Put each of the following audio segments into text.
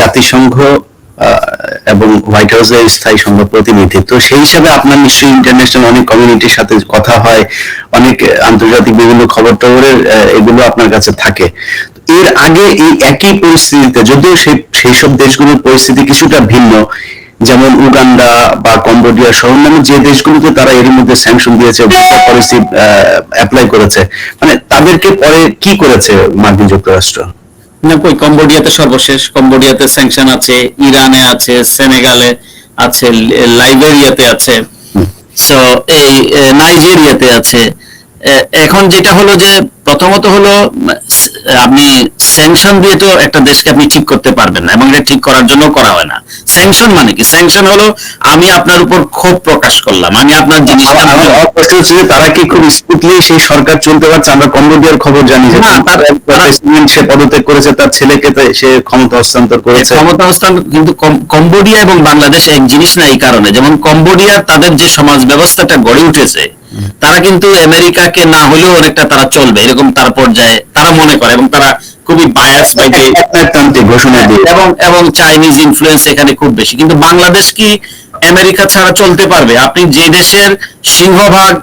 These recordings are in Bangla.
জাতিসংঘ এবং হোয়াইট হাউসের স্থায়ী সংবাদ প্রতিনিধি তো সেই হিসাবে আপনার নিশ্চয়ই ইন্টারন্যাশনাল অনেক কমিউনিটির সাথে কথা হয়, অনেক আন্তর্জাতিক বিভিন্ন খবর টবরের এগুলো আপনার কাছে থাকে। এর আগে এই একই পরিস্থিতিতে, যদিও সেই সেই সব দেশগুলোর পরিস্থিতি কিছুটা ভিন্ন, যেমন উগান্ডা বা কম্বোডিয়া সহ অন্যান্য যে দেশগুলোতে তারা এর মধ্যে স্যাংশন দিয়েছে পলিসি অ্যাপ্লাই করেছে। মানে তাদেরকে পরে কি করেছে মার্কিন যুক্তরাষ্ট্র? না কই কম্বোডিয়াতে সর্বশেষ কম্বোডিয়াতে স্যাংশন আছে ইরানে আছে সেনেগালে আছে লাইবেরিয়াতে আছে। সো এই নাইজেরিয়াতে আছে। এখন যেটা হলো যে প্রথমত হলো আপনি স্যাংশন দিয়ে তো একটা দেশকে আপনি ঠিক করতে পারবেন না এবং এটা ঠিক করার জন্য করা হয় না। স্যাংশন মানে কি? স্যাংশন হলো আমি আপনার উপর ক্ষোভ প্রকাশ করলাম আমি আপনার জিনিসটা প্রশ্ন হচ্ছে তারা কি খুব স্মুথলি সেই সরকার চলতে পারছে? আমরা কম্বোডিয়ার খবর জানি যে সে পদত্যাগ করেছে তার ছেলেকে সে ক্ষমতা হস্তান্তর করেছে। ক্ষমতা হস্তান্তর কিন্তু কম্বোডিয়া এবং বাংলাদেশ এক জিনিস না এই কারণে। যেমন কম্বোডিয়া তাদের যে সমাজ ব্যবস্থাটা গড়ে উঠেছে তারা কিন্তু আমেরিকাকে না হলেও অনেকটা তারা চলবে এরকম তার পর্যায়ে তারা মনে করে এবং তারা খুবই বায়াস বাইকে একনায়কতান্ত্রিক ঘোষণা দিয়ে। এবং এবং চাইনিজ ইনফ্লুয়েন্স এখানে খুব বেশি। কিন্তু বাংলাদেশ কি আমেরিকা ছাড়া চলতে পারবে? আপনি যে দেশের সিংহভাগ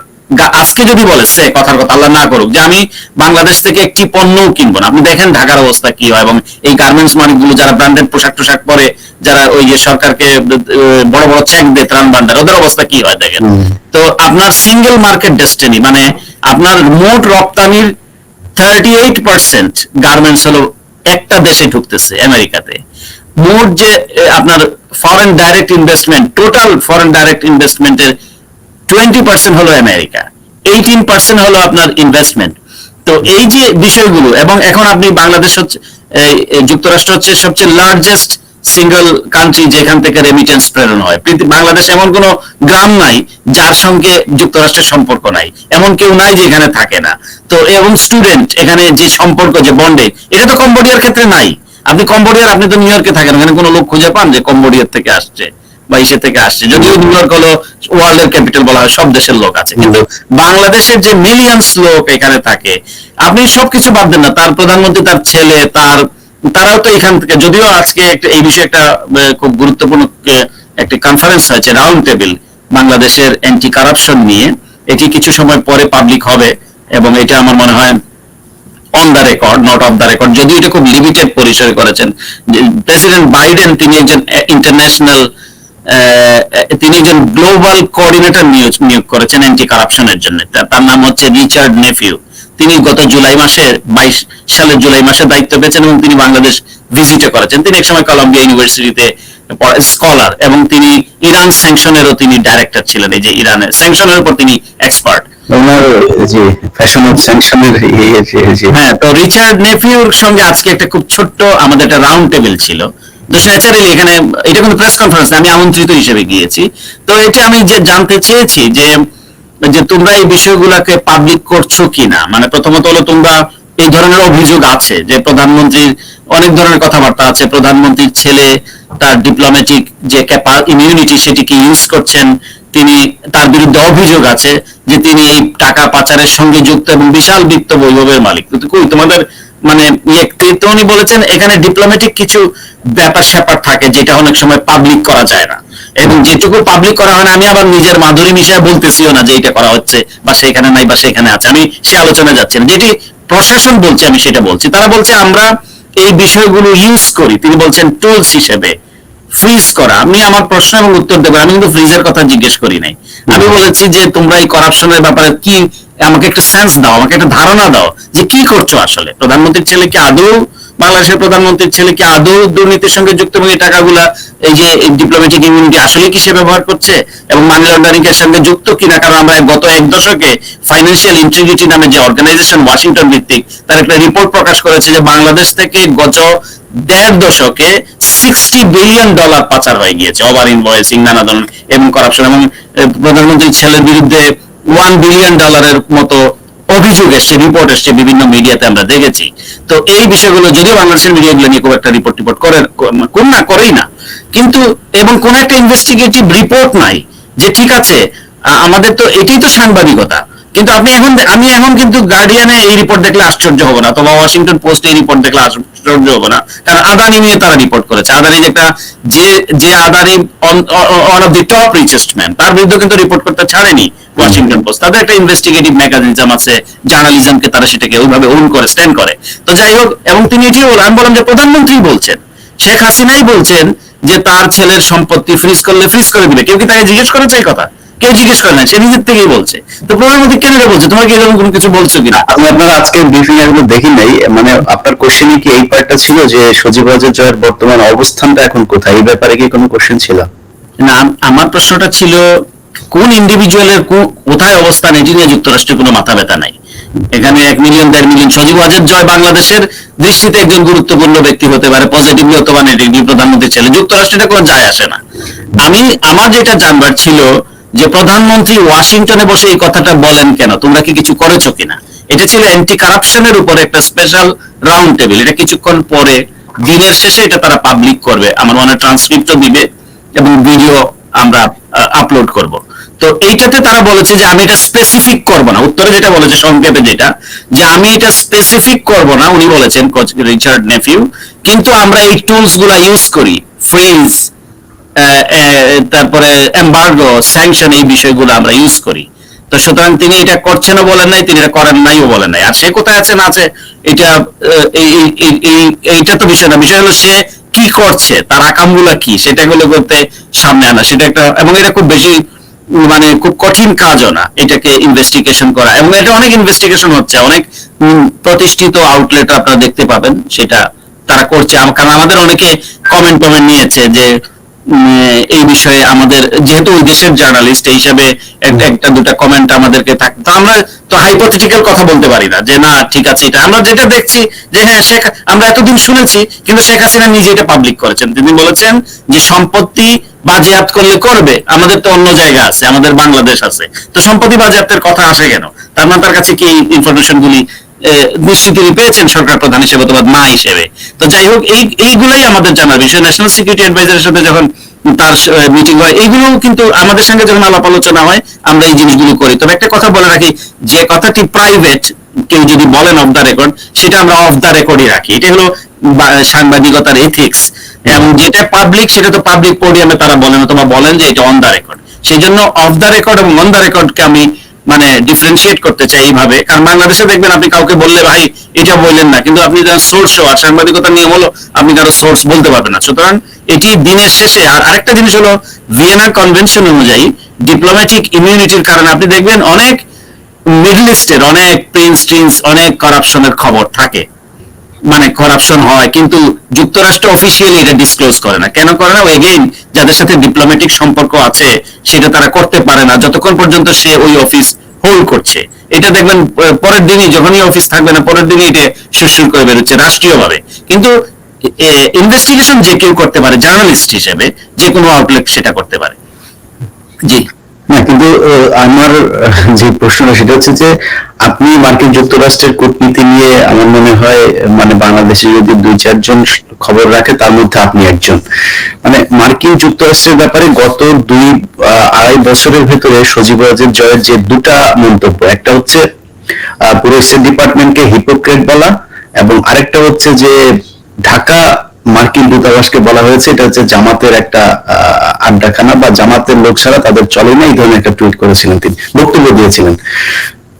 আজকে যদি বলে সে কথার কথা আল্লাহ না করুক যে আমি বাংলাদেশ থেকে একটি পণ্যও কিনবো না। আপনি দেখেন ঢাকার অবস্থা কি হয় এবং এই গার্মেন্টস মালিকগুলো যারা ব্র্যান্ডেড পোশাক টোশাক পরে যারা ওই যে সরকারকে বড় বড় চেক দেয় ত্রাণ ভান্ডার ওদের অবস্থা কি হয় দেখেন? তো আপনার সিঙ্গেল মার্কেট ডেস্টিনি মানে আপনার মোট রপ্তানির থার্টি এইট পার্সেন্ট গার্মেন্টস হলো একটা দেশে ঢুকতেছে আমেরিকাতে। মোট যে আপনার foreign direct investment total foreign direct ইনভেস্টমেন্টের টোয়েন্টি পার্সেন্ট হলো আমেরিকা এইটিন পার্সেন্ট হলো আপনার ইনভেস্টমেন্ট তো এই যে বিষয়গুলো, এবং এখন আপনি বাংলাদেশ হচ্ছে যুক্তরাষ্ট্র হচ্ছে সবচেয়ে লার্জেস্ট সিঙ্গেল কান্ট্রি যেখান থেকে রেমিটেন্স প্রেরণ হয়। বাংলাদেশ এমন কোনো গ্রাম নাই যার সঙ্গে যুক্তরাষ্ট্রের সম্পর্ক নাই, এমন কেউ নাই যে এখানে থাকে না। তো, এবং স্টুডেন্ট এখানে যে সম্পর্ক, যে বন্ডে এটা তো কম্বোডিয়ার ক্ষেত্রে নাই। আপনি কম্বোডিয়ার আপনি তো নিউ ইয়র্কে থাকেন, ওখানে কোনো লোক খুঁজে পান যে কম্বোডিয়ার থেকে আসছে? বা ইসে থেকে আসছে। যদিও নিউ ইয়র্ক হলো ওয়ার্ল্ড এর ক্যাপিটাল বলা হয়, সব দেশের লোক আছে। কিন্তু বাংলাদেশের যে মিলিয়নস লোক এখানে থাকে, আপনি সবকিছু বাদ দেন না। তার প্রধানমন্ত্রী, তার ছেলে, তার, তারাও তো এখান থেকে। যদিও আজকে এই বিষয়ে একটা খুব গুরুত্বপূর্ণ একটি কনফারেন্স হয়েছে রাউন্ড টেবিল বাংলাদেশের অ্যান্টি কারাপশন নিয়ে। এটি কিছু সময় পরে পাবলিক হবে এবং এটা আমার মনে হয় on the record not off the record যদিও এটা খুব লিমিটেড পরিসরে করেছেন। প্রেসিডেন্ট বাইডেন তিনি একজন ইন্টারন্যাশনাল তিনি একজন গ্লোবাল কোঅর্ডিনেটর নিয়োগ নিয়োগ করেছেন অ্যান্টি কারাপশনের জন্য তার নাম হচ্ছে রিচার্ড নেফিউ। তিনি গত জুলাই মাসে বাইশ সালের জুলাই মাসে দায়িত্ব পেয়েছেন এবং তিনি বাংলাদেশ ভিজিটে করেছেন। তিনি একসময় কলম্বিয়া ইউনিভার্সিটিতে স্কলার এবং তিনি ইরান স্যাংশনেরও তিনি ডাইরেক্টর ছিলেন। এই যে ইরানের স্যাংশনের উপর তিনি এক্সপার্ট অফ হ্যাঁ তো রিচার্ড নেফিউর সঙ্গে আজকে একটা খুব ছোট্ট আমাদের একটা রাউন্ড টেবিল ছিল। তো ন্যাচারালি এখানে, এটা কিন্তু প্রেস কনফারেন্স আমি আমন্ত্রিত হিসেবে গিয়েছি। তো এটা আমি যে জানতে চেয়েছি যে যে তোমরা এই বিষয়গুলোকে পাবলিক করছ কিনা মানে প্রথমত হলো তোমরা এই ধরনের অভিযোগ আছে যে প্রধানমন্ত্রীর অনেক ধরনের কথাবার্তা আছে, প্রধানমন্ত্রীর ছেলে, তার ডিপ্লোম্যাটিক যে ইমিউনিটি সেটিকে ইউজ করছেন, তিনি, তার বিরুদ্ধে অভিযোগ আছে যে তিনি এই টাকা পাচারের সঙ্গে যুক্ত এবং বিশাল বিত্ত বৈভবের মালিক। কই, তোমাদের মানে ইয়ে তো উনি বলেছেন, এখানে ডিপ্লোম্যাটিক কিছু ব্যাপার স্যাপার থাকে যেটা অনেক সময় পাবলিক করা যায় না। এবং যেটুকু পাবলিক করা হয় না, আমি আবার নিজের মাধুরী মিশায় বলতেছিও না যে এটা করা হচ্ছে বা সেখানে নাই বা সেখানে আছে। আমি সে আলোচনায় যাচ্ছি না। যেটি প্রশাসন বলছে, আমি সেটা বলছি। তারা বলছে, আমরা এই বিষয়গুলো ইউজ করি। তিনি বলছেন টুলস হিসেবে ফ্রিজ করা। আমি আমার প্রশ্ন এবং উত্তর দেবো, আমি কিন্তু ফ্রিজের কথা জিজ্ঞেস করি নাই। আমি বলেছি যে, তোমরা এই করাপশনের ব্যাপারে কি আমাকে একটা সেন্স দাও, আমাকে একটা ধারণা দাও যে কি করছ আসলে। প্রধানমন্ত্রীর ছেলে কি আদৌ, বাংলাদেশের প্রধানমন্ত্রীর ছেলে কি আদৌ দুর্নীতির সঙ্গে যুক্ত এবং এই টাকাগুলা, এই যে ডিপ্লোম্যাটিক ইমিউনিটি আসলে কি সে ব্যবহার করছে এবং মানি লন্ডারিং এর সঙ্গে যুক্ত কিনা? কারণ আমরা গত এক দশকে ফাইন্যান্সিয়াল ইন্টিগ্রিটি নামে যে অর্গানাইজেশন ওয়াশিংটন ভিত্তিক, তার একটা রিপোর্ট প্রকাশ করেছে যে বাংলাদেশ থেকে গত দেড় দশকে সিক্সটি বিলিয়ন ডলার পাচার হয়ে গিয়েছে ওভার ইনভয়েসিং নানা ধরনের, এবং করাপশন এবং প্রধানমন্ত্রীর ছেলের বিরুদ্ধে ওয়ান বিলিয়ন ডলারের মতো অভিযোগ এসছে রিপোর্ট এসছে, বিভিন্ন মিডিয়াতে আমরা দেখেছি। তো এই বিষয়গুলো যদিও বাংলাদেশের মিডিয়াগুলো নিয়ে খুব একটা রিপোর্ট টিপোর্ট করে কোন না করেই না। কিন্তু, এবং কোন একটা ইনভেস্টিগেটিভ রিপোর্ট নাই যে ঠিক আছে আমাদের তো, এটাই তো সাংবাদিকতা। কিন্তু আপনি এখন আমি এখন কিন্তু গার্ডিয়ানে এই রিপোর্ট দেখলে আশ্চর্য হব না, অথবা ওয়াশিংটন পোস্ট এই রিপোর্ট দেখলে আশ্চর্য হব না। কারণ আদানি নিয়ে তারা রিপোর্ট করেছে। আদানি যে একটা যে যে Adani one of the top richest man তার বিরুদ্ধে কিন্তু রিপোর্ট করতে ছাড়েনি ওয়াশিংটন পোস্ট তাদের একটা ইনভেস্টিগেটিভ মেকানিজম আছে জার্নালিজমকে তারা সেটাকে ওইভাবে ওন করে স্ট্যান্ড করে। তো যাই হোক, এবং তিনি বলেন আমি বললাম যে প্রধানমন্ত্রী বলছেন, শেখ হাসিনাই বলছেন যে তার ছেলের সম্পত্তি ফ্রিজ করলে ফ্রিজ করে দিবে। কেউ কি তাকে জিজ্ঞেস করেছে এই কথা? কেউ জিজ্ঞেস করে না সে নিজের থেকেই বলছে। তো প্রধানমন্ত্রী কেন এটা বলছে? তোমার কি এরকম কোনো কিছু বলছো কিনা? আমি আপনার আজকে ব্রিফিং এগুলো দেখি নাই। মানে আপনার কোশ্চেনে কি এই পার্টটা ছিল যে সজীব ওয়াজেদ জয়ের বর্তমান অবস্থানটা এখন কোথায়? এই ব্যাপারে কি কোনো কোশ্চেন ছিল? না আমার প্রশ্নটা ছিল কোন ইন্ডিভিজুয়ালের কোথায় অবস্থান? এটি নিয়ে যুক্তরাষ্ট্রের কোনো মাথা ব্যথা নাই। এখানে এক মিলিয়ন দেড় মিলিয়ন সজীব ওয়াজেদ জয় বাংলাদেশের দৃষ্টিতে একজন গুরুত্বপূর্ণ ব্যক্তি হতে পারে পজিটিভলি অথবা নেগেটিভ প্রধানমন্ত্রী ছেলে। যুক্তরাষ্ট্রে কোনো যায় আসে না। আমি আমার যেটা জানবার ছিল যে প্রধানমন্ত্রী ওয়াশিংটনে বসে এই কথাটা বলেন কেন? তোমরা কি কিছু করেছ কিনা? এটা ছিল অ্যান্টি কারাপশনের উপর একটা স্পেশাল রাউন্ড টেবিল এটা কিছুক্ষণ পরে, দিনের শেষে এটা তারা পাবলিক করবে। আমার মনে ট্রান্সক্রিপ্টও দিবে এবং ভিডিও আমরা আপলোড করব। তো এইটাতে তারা বলেছে যে আমি এটা স্পেসিফিক করব না। উত্তরে যেটা বলেছে, সংক্ষেপে যেটা, যে আমি এটা স্পেসিফিক করব না, উনি বলেছেন রিচার্ড নেফিউ। কিন্তু আমরা এই টুলসগুলা ইউজ করি ফ্রিজ তারপরে এমবার্গো স্যাংশন এই বিষয়গুলো আমরা ইউজ করি। তো সুতরাং তিনি এটা করছেনও বলেন নাই, তিনি এটা করেন নাইও বলেন নাই। আর সে কোথায় আছে না আছে, এটা এইটা তো বিষয় না। বিষয় হলো সে কি করছে, তার আকামগুলো কি সেটাগুলো করতে সামনে আনা। সেটা একটা, এবং এটা খুব বেশি মানে খুব কঠিন কাজও না, এটাকে ইনভেস্টিগেশন করা। এবং এটা অনেক ইনভেস্টিগেশন হচ্ছে, অনেক প্রতিষ্ঠিত আউটলেট আপনারা দেখতে পাবেন, সেটা তারা করছে। কারণ আমাদের অনেকে কমেন্ট টমেন্ট নিয়েছে যে এই বিষয়ে আমাদের, যেহেতু ওই দেশের জার্নালিস্ট হিসাবে একটা দুটা কমেন্ট আমাদেরকে থাক, তো আমরা তো হাইপোথেটিক্যাল কথা বলতে পারি না যে, না, ঠিক আছে, এটা আমরা যেটা দেখছি যে হ্যাঁ শেখ, আমরা এতদিন শুনেছি, কিন্তু শেখ হাসিনা নিজে এটা পাবলিক করেছেন। তিনি বলেছেন যে, সম্পত্তি বাজেয়াপ্ত করলে করবে, আমাদের তো অন্য জায়গা আছে, আমাদের বাংলাদেশ আছে। তো সম্পত্তি বাজেয়াপ্তের কথা আসে কেন? তার মানে তার কাছে কি ইনফরমেশন গুলি তিনি পেয়েছেন সরকার প্রধান হিসেবে অথবা মা হিসেবে? তো যাই হোক, এই, এইগুলাই আমাদের জানার বিষয়। ন্যাশনাল সিকিউরিটি অ্যাডভাইজারের সাথে যখন তার মিটিং হয়। এইগুলো কিন্তু আমাদের সঙ্গে যখন আলাপ আলোচনা হয়, আমরা এই জিনিসগুলো করি। তবে একটা কথা বলে রাখি, যে কথাটি প্রাইভেট কেউ যদি বলেন অফ দ্য রেকর্ড সেটা আমরা অফ দ্য রেকর্ডই রাখি। এটা হলো সাংবাদিকতার এথিক্স এবং যেটা পাবলিক সেটা তো পাবলিক পোডিয়ামে তারা বলেন, অথবা বলেন যে এটা অন দ্য রেকর্ড সেই জন্য অফ দ্য রেকর্ড এবং অন দ্য রেকর্ডকে আমি মানে ডিফারেন্সিয়েট করতে চাই এইভাবে। কারণ বাংলাদেশে দেখবেন আপনি কাউকে বললে, ভাই, এটা বললেন না। কিন্তু আপনি যারা সোর্স আর সাংবাদিকতার নিয়ম হলো আপনি কারও সোর্স বলতে পারবেন না। সুতরাং এটি দিনের শেষে, আর আরেকটা জিনিস হলো ভিয়েনা কনভেনশন অনুযায়ী ডিপ্লোম্যাটিক ইমিউনিটির কারণে আপনি দেখবেন অনেক মিডল ইস্টের অনেক প্রিন্স টিন্স অনেক করাপশনের খবর থাকে। মানে করাপশন হয়, কিন্তু যুক্তরাষ্ট্র অফিসিয়ালি এটা ডিসক্লোজ করে না। কেন করে না? এগেইন যাদের সাথে ডিপ্লোম্যাটিক সম্পর্ক আছে, সেটা তারা করতে পারে না। যতক্ষণ পর্যন্ত সে ওই অফিস হোল্ড করছে। এটা দেখবেন পরের দিনই যখনই অফিস থাকবে না, পরের দিনই এটা সুরসুর করে বেরোচ্ছে, রাষ্ট্রীয়ভাবে। কিন্তু ইনভেস্টিগেশন যে কেউ করতে পারে জার্নালিস্ট হিসেবে, যে কোনো আউটলেট সেটা করতে পারে। জি। না, কিন্তু আমার, যে প্রশ্নটা সেটা হচ্ছে যে, আপনি মার্কিন যুক্তরাষ্ট্রের কূটনীতি নিয়ে আমার মনে হয় মানে বাংলাদেশে যদি দুই, চারজন খবর রাখে, তার মধ্যে আপনি একজন। মানে মার্কিন যুক্তরাষ্ট্রের ব্যাপারে গত দুই আড়াই বছরের ভেতরে সজীব ওয়াজেদ জয়ের যে দুটা মন্তব্য, একটা হচ্ছে পুরো স্টেট ডিপার্টমেন্টকে হিপোক্রেট বলা, এবং আরেকটা হচ্ছে যে, ঢাকা মার্কিন দূতাবাসকে বলা হয়েছে, এটা হচ্ছে জামাতের একটা আড্ডাখানা বা জামাতের লোক ছাড়া তাদের চলে না, এই ধরনের একটা টুইট করেছিলেন তিনি, বক্তব্য দিয়েছিলেন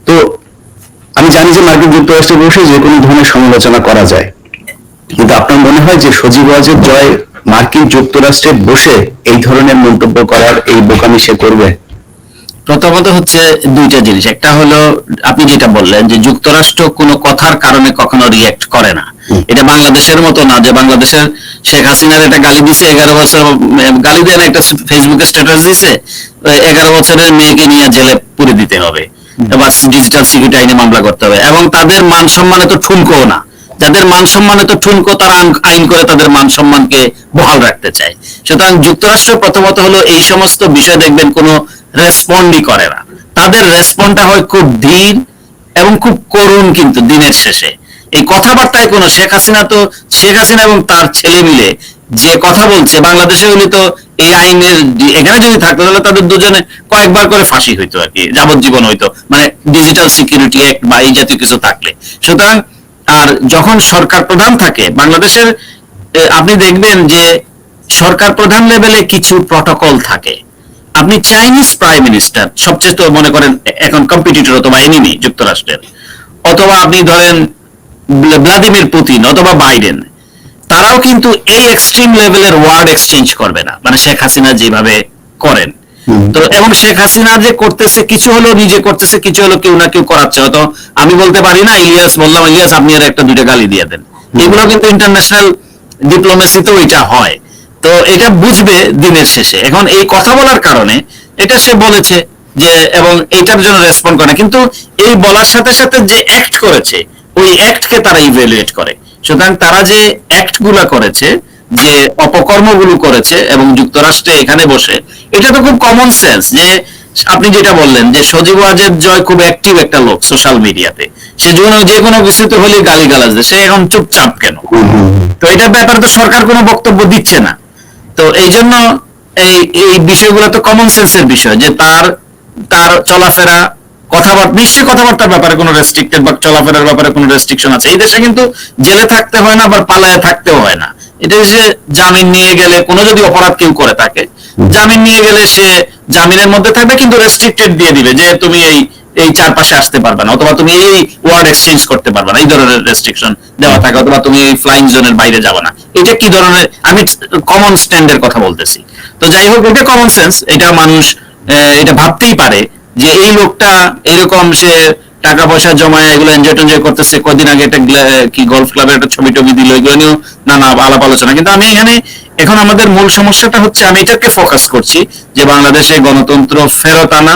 তো আমি জানি যে মার্কিন যুক্তরাষ্ট্রে বসে যে কোনো ধরনের সমালোচনা করা যায়, কিন্তু আপনার মনে হয় যে সজীব ওয়াজেদ জয় মার্কিন যুক্তরাষ্ট্রে বসে এই ধরনের মন্তব্য করার এই বোকামি সে করবে প্রথমত হচ্ছে দুইটা জিনিস, একটা হলো আপনি যেটা বললেন যে যুক্তরাষ্ট্র কোনো কথার কারণে কখনো রিয়েক্ট করে না। এটা বাংলাদেশের মতো না যে বাংলাদেশের শেখ হাসিনার একটা গালি দিছে, এগারো বছর গালি দেন একটা ফেসবুকে স্ট্যাটাস দিছে এগারো বছরের মেয়েকে নিয়ে জেলে পুরে দিতে হবে। এবার ডিজিটাল সিকিউরিটি আইনে মামলা করতে হবে। এবং তাদের মান সম্মানে তো ঠুনকো না। যাদের মান সম্মানে তো ঠুনকো, তারা আইন- আইন করে তাদের মান সম্মানকে বহাল রাখতে চায়। সুতরাং যুক্তরাষ্ট্র প্রথমত হলো এই সমস্ত বিষয় দেখবেন কোনো রেসপন্ডই করে না। তাদের রেসপন্ডটা হয় খুব ধীর এবং খুব করুণ কিন্তু দিনের শেষে। এই কথাবার্তায় কোনো শেখ হাসিনা তো, শেখ হাসিনা এবং তার ছেলে মিলে যে কথা বলছে, বাংলাদেশে হলে তো এই আইনের এখানে যদি থাকতো, তাহলে তাদের দুজনে কয়েকবার করে ফাঁসি হইতো আর কি, যাবজ্জীবন হইতো। মানে ডিজিটাল সিকিউরিটি অ্যাক্ট বা এই জাতীয় কিছু থাকলে। সুতরাং, আর যখন সরকার প্রধান থাকে, বাংলাদেশের আপনি দেখবেন যে সরকার প্রধান লেভেলে কিছু প্রটোকল থাকে। আপনি চাইনিজ প্রাইম মিনিস্টার সবচেয়ে তো মনে করেন এখন কম্পিটিটর অথবা এনিমি যুক্তরাষ্ট্রের। অথবা আপনি ধরেন ভ্লাদিমির পুতিন অথবা বাইডেন তারাও কিন্তু এই এক্সট্রিম লেভেলের ওয়ার্ড এক্সচেঞ্জ করবে না। মানে শেখ হাসিনা যেভাবে করেন। তো এবং শেখ হাসিনা যে করতেছে কিছু হলো নিজে করতেছে কিছু হলো কেউ না কেউ করাচ্ছে। হয়তো আমি বলতে পারি না ইলিয়াস বললাম ইলিয়াস আপনি আর একটা দুইটা গালি দিয়ে দেন। এগুলো কিন্তু ইন্টারন্যাশনাল ডিপ্লোমেসিতেও এটা হয়। তো এটা বুঝবে দিনের শেষে। এখন এই কথা বলার কারণে এটা সে বলেছে যে এবং এইটার জন্য রেসপন্ড করে না। কিন্তু এই বলার সাথে সাথে যে অ্যাক্ট করেছে ওই অ্যাক্টকে তারা ইভ্যালুয়েট করে। সুতরাং তারা যে অ্যাক্টগুলা করেছে, যে অপকর্মগুলো করেছে এবং যুক্তরাষ্ট্রে এখানে বসে, এটা তো খুব কমন সেন্স যে আপনি যেটা বললেন যে সজীব ওয়াজেদ জয় খুব অ্যাক্টিভ একটা লোক সোশ্যাল মিডিয়াতে সে যেকোনো যে কোনো কিছুতে হলে গালি গালাজ সে এখন চুপচাপ কেন। তো এটার ব্যাপারে তো সরকার কোনো বক্তব্য দিচ্ছে না। তো এই জন্য এই এই বিষয়গুলো তো কমন সেন্সের বিষয় যে তার তার চলাফেরা কথাবার্তা নিশ্চয়ই কথাবার্তার ব্যাপারে কোনো রেস্ট্রিক্টেড বা চলাফেরার ব্যাপারে কোনো রেস্ট্রিকশন আছে। এই দেশে কিন্তু জেলে থাকতে হয় না আবার পালায় থাকতেও হয় না। এটা সে জামিন নিয়ে গেলে কোনো যদি অপরাধ কেউ করে থাকে জামিন নিয়ে গেলে সে জামিনের মধ্যে থাকবে কিন্তু রেস্ট্রিক্টেড দিয়ে দিবে যে তুমি এই এই চারপাশে আসতে পারবে না অথবা তুমি এই ওয়ার্ড এক্সচেঞ্জ করতে পারবে না এই ধরনের রেস্ট্রিকশন দেওয়া থাকে অথবা তুমি এই ফ্লাইং জোনের বাইরে যাবে না। এটা কি ধরনের আমি কমন স্ট্যান্ডের কথা বলতেছি। তো যাই হোক এটা কমন সেন্স এটা মানুষ আহ, এটা ভাবতেই পারে। যে এই লোকটা এরকম সে টাকা পয়সা জমায়, এগুলো এনজয় টেনজয় করতেছে, কদিন আগে একটা কি গলফ ক্লাবের একটা ছবি টবি দিল, এগুলো নিয়েও নানা আলাপ আলোচনা। কিন্তু আমি এখানে, এখন আমাদের মূল সমস্যাটা হচ্ছে, আমি এটাকে ফোকাস করছি যে বাংলাদেশে গণতন্ত্র ফেরত আনা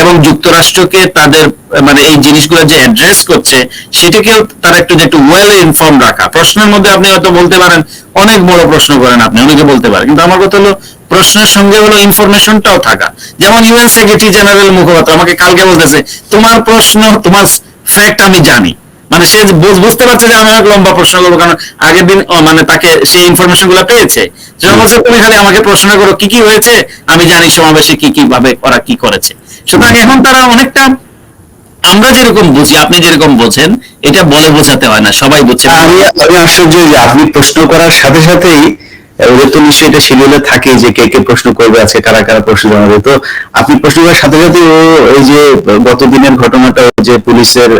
এবং যুক্তরাষ্ট্রকে তাদের মানে এই জিনিসগুলো যে অ্যাড্রেস করছে, সেটাকেও তারা একটু যে একটু ওয়েল ইনফর্ম রাখা। প্রশ্নের মধ্যে আপনি হয়তো বলতে পারেন, অনেক বড় প্রশ্ন করেন আপনি, অনেকে বলতে পারেন কিন্তু আমার কথা হলো প্রশ্নের সঙ্গে হলো ইনফরমেশনটাও থাকা। যেমন ইউএন সেক্রেটারি জেনারেল মুখপাত্র আমাকে কালকে বলতেছে তোমার প্রশ্ন তোমার ফ্যাক্ট আমি জানি। মানে সে বুঝতে পারছে যে আমি অনেক লম্বা প্রশ্ন করব কারণ আগের দিন মানে তাকে সেই ইনফরমেশনগুলো পেয়েছে বলছে তুমি খালি আমাকে প্রশ্ন করো কি কি হয়েছে? আমি জানি সমাবেশে কি কি ভাবে ওরা কি করেছে। সুতরাং এখন তারা অনেকটা আমরা যেরকম বুঝি আপনি যেরকম বোঝেন এটা বলে বোঝাতে হয় না সবাই বুঝছে আমি আমি আশ্চর্য যে আপনি প্রশ্ন করার সাথে সাথেই ওদের তো নিশ্চয়ই এটা শিডিউলে থাকে যে কে কে প্রশ্ন করবে আছে কারা কারা প্রশ্ন জানাবে। তো আপনি প্রশ্ন করার সাথে সাথে ও এই যে গত দিনের ঘটনাটা যে পুলিশের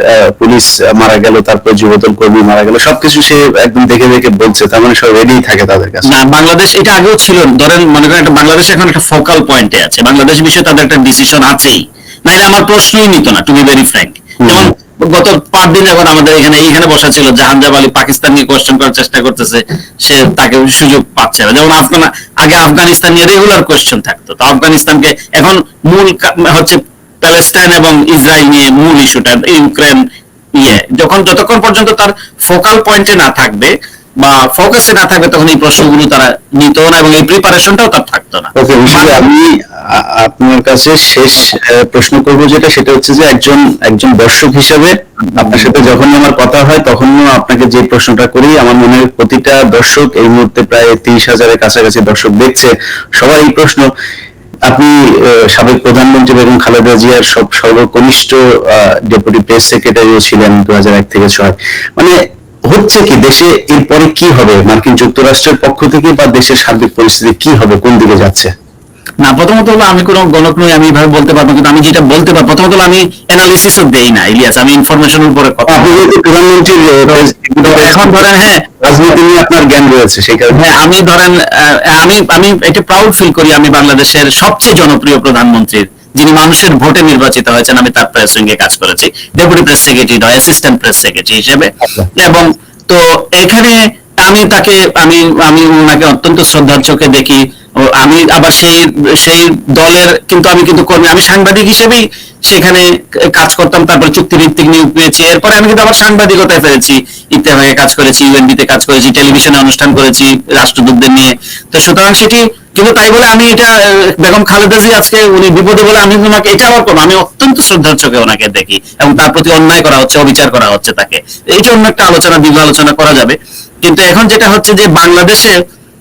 পুলিশ মারা গেল তারপর যুবদল কর্মী মারা গেল সবকিছু সে একদম দেখে দেখে বলছে তার মানে সব রেডি থাকে তাদের কাছে। না বাংলাদেশ এটা আগেও ছিল। ধরেন মনে করেন একটা বাংলাদেশ এখন একটা ফোকাল পয়েন্টে আছে। বাংলাদেশ বিষয়ে তাদের একটা ডিসিশন আছেই। নাইলে আমার প্রশ্নই নিত না টু বি ভেরি ফ্র্যাঙ্ক যেমন গত পাঁচ দিন যখন আমাদের এখানে এইখানে বসা ছিল, জাহানজাব আলী পাকিস্তান নিয়ে কোয়েশ্চেন করার চেষ্টা করতেছে, সে তাকে সুযোগ পাচ্ছে না। যেমন আফগান, আগে আফগানিস্তান নিয়ে রেগুলার কোয়েশ্চেন থাকতো। তো আফগানিস্তানকে এখন মূল হচ্ছে প্যালেস্টাইন এবং ইসরায়েল নিয়ে মূল ইস্যুটা ইউক্রেন নিয়ে। যখন, যতক্ষণ পর্যন্ত তার ফোকাল পয়েন্টে না থাকবে বা ফোকাসে না থাকবে তখন এই প্রশ্নগুলো তারা নিত না এবং এই প্রিপারেশনটাও তার থাকতো না। ওকে আমি আপনার কাছে শেষ প্রশ্ন করব যেটা সেটা হচ্ছে যে একজন একজন দর্শক হিসেবে আপনার সাথে যখন আমার কথা হয় তখনও আপনাকে যে প্রশ্নটা করি আমার মনে হয় প্রতিটা দর্শক এই মুহূর্তে প্রায় তিরিশ হাজারের কাছাকাছি দর্শক দেখছে। সবার এই প্রশ্ন আপনি সাবেক প্রধানমন্ত্রী বেগম খালেদা জিয়ার সব সর্বকনিষ্ঠ ডেপুটি প্রেস সেক্রেটারিও ছিলেন দু এক থেকে ছয়। মানে হচ্ছে কি দেশে এরপরে কি হবে? মার্কিন যুক্তরাষ্ট্রের পক্ষ থেকে বা দেশের সার্বিক পরিস্থিতি কি হবে? কোন দিকে যাচ্ছে? না প্রথমত হলো আমি কোনো গণক নই আমি এইভাবে বলতে পারব কিন্তু আমি যেটা বলতে পারব প্রথমত হলো আমি অ্যানালিসিসও দেই না ইলিয়াস আমি ইনফরমেশনের উপরে কথা আপনি যেহেতু প্রধানমন্ত্রীর এখন ধরেন হ্যাঁ রাজনীতি নিয়ে আপনার জ্ঞান রয়েছে সেই কারণে। হ্যাঁ আমি ধরেন আমি আমি এটা প্রাউড ফিল করি আমি বাংলাদেশের সবচেয়ে জনপ্রিয় প্রধানমন্ত্রীর। যিনি মানুষের ভোটে নির্বাচিত হয়েছেন আমি তার প্রেস উইঙ্গে কাজ করেছি। ডেপুটি প্রেস সেক্রেটারি নয় অ্যাসিস্ট্যান্ট প্রেস সেক্রেটারি হিসেবে। আচ্ছা। এবং তো এখানে আমি তাকে আমি আমি ওনাকে অত্যন্ত শ্রদ্ধার চোখে দেখি। আমি আবার সেই সেই দলের, কিন্তু আমি কিন্তু কর্মী, আমি সাংবাদিক হিসেবেই সেখানে কাজ করতাম, তারপর চুক্তিভিত্তিক নিয়োগ পেয়েছি। এরপরে আমি কিন্তু আবার সাংবাদিকতায় ফেলেছি। ইত্তেফাকে কাজ করেছি ইউএনবিতে কাজ করেছি, টেলিভিশনে অনুষ্ঠান করেছি, রাষ্ট্রদূতদের নিয়ে। তো সুতরাং সেটি কিন্তু তাই বলে আমি এটা বেগম খালেদা জি আজকে উনি বিপদে বলে আমি ওনাকে এটা আমার করব। আমি অত্যন্ত শ্রদ্ধার চোখে ওনাকে দেখি এবং তার প্রতি অন্যায় করা হচ্ছে, অবিচার করা হচ্ছে তাকে। এইটা অন্য একটা আলোচনা, দীর্ঘ আলোচনা করা যাবে। কিন্তু এখন যেটা হচ্ছে যে বাংলাদেশে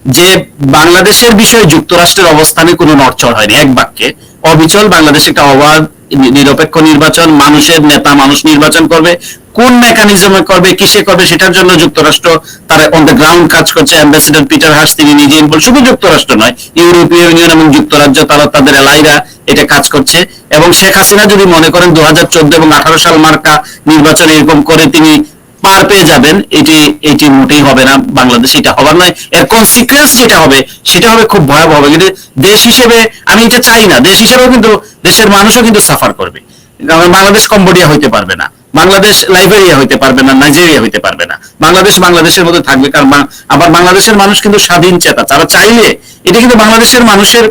যে বাংলাদেশের বিষয়ে যুক্তরাষ্ট্রের অবস্থানে কোনো নড়চড় হয়নি, এক বাক্যে। অবিচল বাংলাদেশ একটা অবাধ নিরপেক্ষ নির্বাচন, মানুষের নেতা মানুষ নির্বাচন করবে। কোন মেকানিজমে করবে, কিসে করবে, সেটার জন্য যুক্তরাষ্ট্র তারা অন দ্য গ্রাউন্ড কাজ করছে। অ্যাম্বাসেডর পিটার হাস তিনি নিজে involved। শুধু যুক্তরাষ্ট্র নয় ইউরোপীয় ইউনিয়ন এবং যুক্তরাজ্য, তারা তাদের এলাইরা এটা কাজ করছে। এবং শেখ হাসিনা যদি মনে করেন দু হাজার চোদ্দ এবং আঠারো সাল মার্কা নির্বাচন এরকম করে তিনি পার পেয়ে যাবেন, এটি এটি মোটেই হবে না, বাংলাদেশ এটা হবার নয়। এর কনসিকুয়েন্স যেটা হবে, সেটা হবে খুব ভয়াবহ হবে কিন্তু দেশ হিসেবে আমি এটা চাই না। দেশ হিসেবেও কিন্তু, দেশের মানুষও কিন্তু সাফার করবে। বাংলাদেশ কম্বোডিয়া হইতে পারবে না। বাংলাদেশ লাইবেরিয়া হইতে পারবে না নাইজেরিয়া হইতে পারবে না। বাংলাদেশ বাংলাদেশের মধ্যে থাকবে, কারণ আবার বাংলাদেশের মানুষ কিন্তু স্বাধীন চেতা। তারা চাইলে, এটা কিন্তু বাংলাদেশের মানুষের,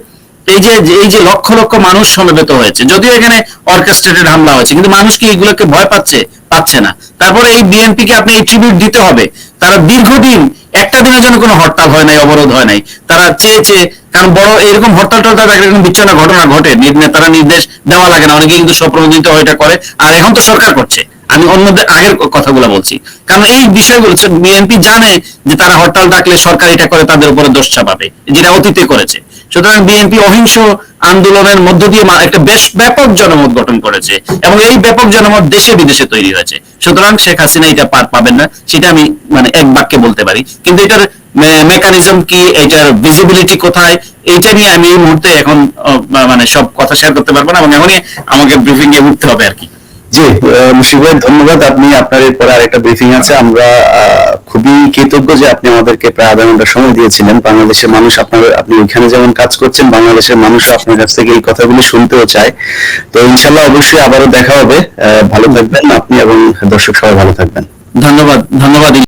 এই যে এই যে লক্ষ লক্ষ মানুষ সমবেত হয়েছে, যদিও এখানে অর্কেস্ট্রেটেড হামলা হয়েছে, কিন্তু মানুষ কি এগুলোকে ভয় পাচ্ছে? পাচ্ছে না। তারপরে এই বিএনপি কে আপনি ট্রিবিউট দিতে হবে। তারা দীর্ঘদিন একটা দিনের জন্য কোনো হরতাল হয় নাই, অবরোধ হয় নাই। তারা চেয়েছে কারণ বড় এরকম হরতাল টরতাল এরকম ঘটনা ঘটে। নেতারা নির্দেশ দেওয়া লাগে না। অনেকে কিন্তু স্বপ্রণোদিত করে। আর এখন তো সরকার করছে। আমি অন্যদের আগের কথাগুলো বলছি। কারণ এই বিষয়গুলো বিএনপি জানে যে তারা হরতাল ডাকলে সরকার এটা করে, তাদের উপরে দোষ চাপাবে, যেটা অতীতে করেছে। সুতরাং বিএনপি অহিংস আন্দোলনের মধ্য দিয়ে একটা বেশ ব্যাপক জনমত গঠন করেছে এবং এই ব্যাপক জনমত দেশে বিদেশে তৈরি হয়েছে। সুতরাং শেখ হাসিনা এটা পার পাবেন না, সেটা আমি মানে এক বাক্যে বলতে পারি। কিন্তু এটার মেকানিজম কি, এটার ভিজিবিলিটি কোথায়, এইটা নিয়ে আমি এই মুহূর্তে এখন মানে সব কথা শেয়ার করতে পারব না এবং এখনই আমাকে ব্রিফিং এ উঠতে হবে আর কি। জি ভাই, ধন্যবাদ। আপনি আপনার এরপরে আরেকটা ব্রিফিং আছে। আমরা খুবই কৃতজ্ঞ যে আপনি আমাদেরকে প্রায় আধা ঘণ্টা সময় দিয়েছিলেন। বাংলাদেশের মানুষ আপনার, আপনি ওইখানে যেমন কাজ করছেন, বাংলাদেশের মানুষ আপনার কাছ থেকে এই কথাগুলি শুনতেও চায়। তো ইনশাল্লাহ অবশ্যই আবারও দেখা হবে। ভালো থাকবেন আপনি এবং দর্শক সবাই ভালো থাকবেন। ধন্যবাদ ধন্যবাদ।